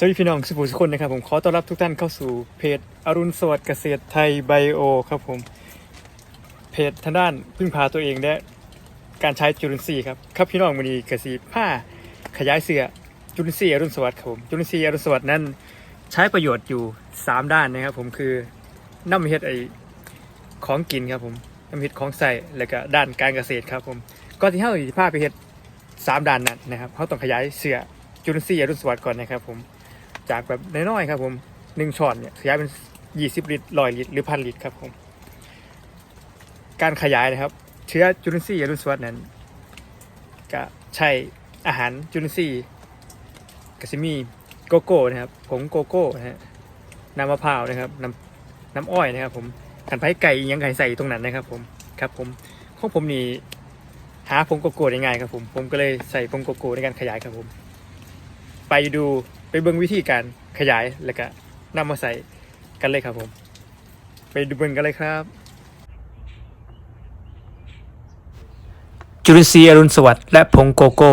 สวัสดีพี่น้องสุภูสุคนนะครับผมขอต้อนรับทุกท่านเข้าสู่เพจอรุณสวัสดิ์เกษตรไทยไบโอครับผม เพจทางด้านพึ่งพาตัวเองและการใช้จุลินทรีย์ครับครับพี่น้องวันนี้กสีผ้าขยายเสือจุลินทรีย์อรุณสวัสดิ์ครับผมจุลินทรีย์อรุณสวัสดิ์นั้นใช้ประโยชน์อยู่ 3 ด้านนะครับผมคือน้ำเห็ดไอของกินครับผมน้ำเห็ดของใส่แล้วก็ด้านการเกษตรครับผมก่อนที่เราจะพาไปเห็ดสามด้านนั้นนะครับเขาต้องขยายเสือจุลินทรีย์อรุณสวัสดิ์ก่อนนะครับผม จากแบบน้อยๆครับผมหนึ่งช้อนเนี่ยขยายเป็นยี่สิบลิตรร้อยลิตรหรือพันลิตรครับผม การขยายนะครับ เชื้อจุลินทรีย์อรุสวัสดิ์นั้น ก็ใช้อาหารจุลินทรีย์ก็จะมีโกโก้นะครับผงโกโก้นะฮะน้ำมะพร้าวนะครับน้ำน้ำอ้อยนะครับ ผมขันไผ่ไก่อิหยังไก่ใส่ตรงนั้นนะครับ ผมครับ ผมของผมนี่หาผงโกโก้ได้ง่ายครับผมผมก็เลยใส่ผงโกโก้ในการขยายครับผม ไปดูไปเบิ่งวิธีการขยายแล้วก็นำมาใส่กันเลยครับผม ไปดูเบิ่งกันเลยครับ จุลินทรีย์อรุณสวัสดิ์และผงโกโก้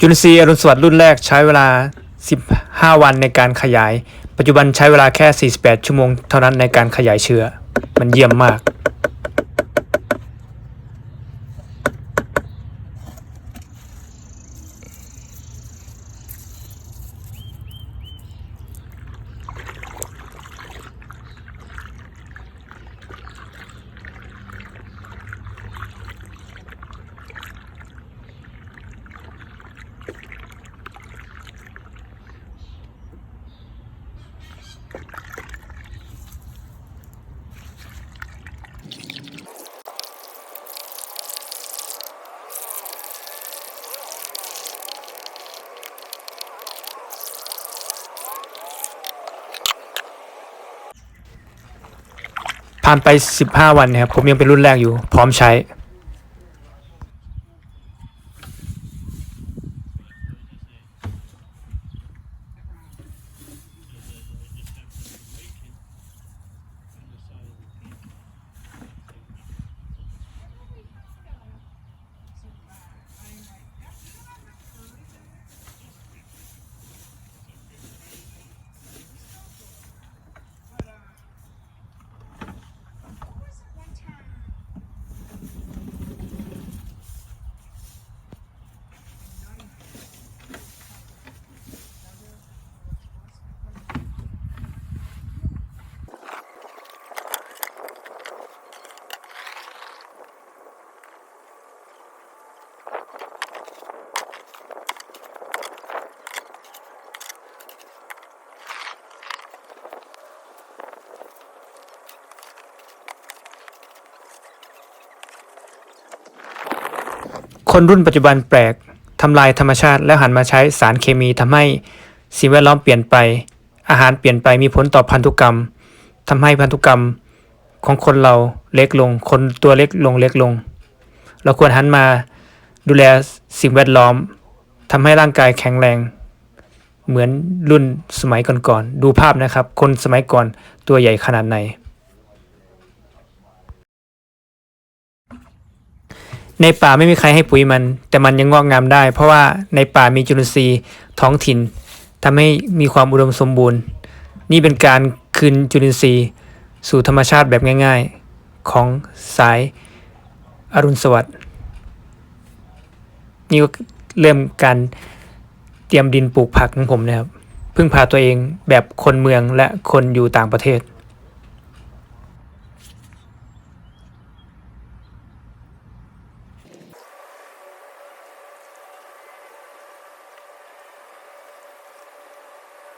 จุลินทรีย์อรุณสวัสดิ์รุ่นแรกใช้เวลา 15 วันในการขยาย ปัจจุบันใช้เวลาแค่ 48 ชั่วโมงเท่านั้นในการขยายเชื้อ มันเยี่ยมมาก ผ่านไป 15 วันนะครับ ผมยังเป็นรุ่นแรกอยู่ พร้อมใช้ คนรุ่นปัจจุบันแปลกทำลายธรรมชาติแล้วหันมาใช้สารเคมีทำให้สิ่งแวดล้อมเปลี่ยนไป อาหารเปลี่ยนไปมีผลต่อพันธุกรรมทำให้พันธุกรรมของคนเราเล็กลง คนตัวเล็กลงเล็กลง เราควรหันมาดูแลสิ่งแวดล้อมทำให้ร่างกายแข็งแรง เหมือนรุ่นสมัยก่อนๆดูภาพนะครับ คนสมัยก่อนตัวใหญ่ขนาดไหน ในป่าไม่มีใครให้ปุ๋ยมัน แต่มันยังงอกงามได้ เพราะว่าในป่ามีจุลินทรีย์ท้องถิ่นทำให้มีความอุดมสมบูรณ์ นี่เป็นการคืนจุลินทรีย์ สู่ธรรมชาติแบบง่าย ๆ ของสายอรุณสวัสดิ์นี่ก็เริ่มการเตรียมดินปลูกผักของผมนะครับพึ่งพาตัวเองแบบคนเมืองและคนอยู่ต่างประเทศ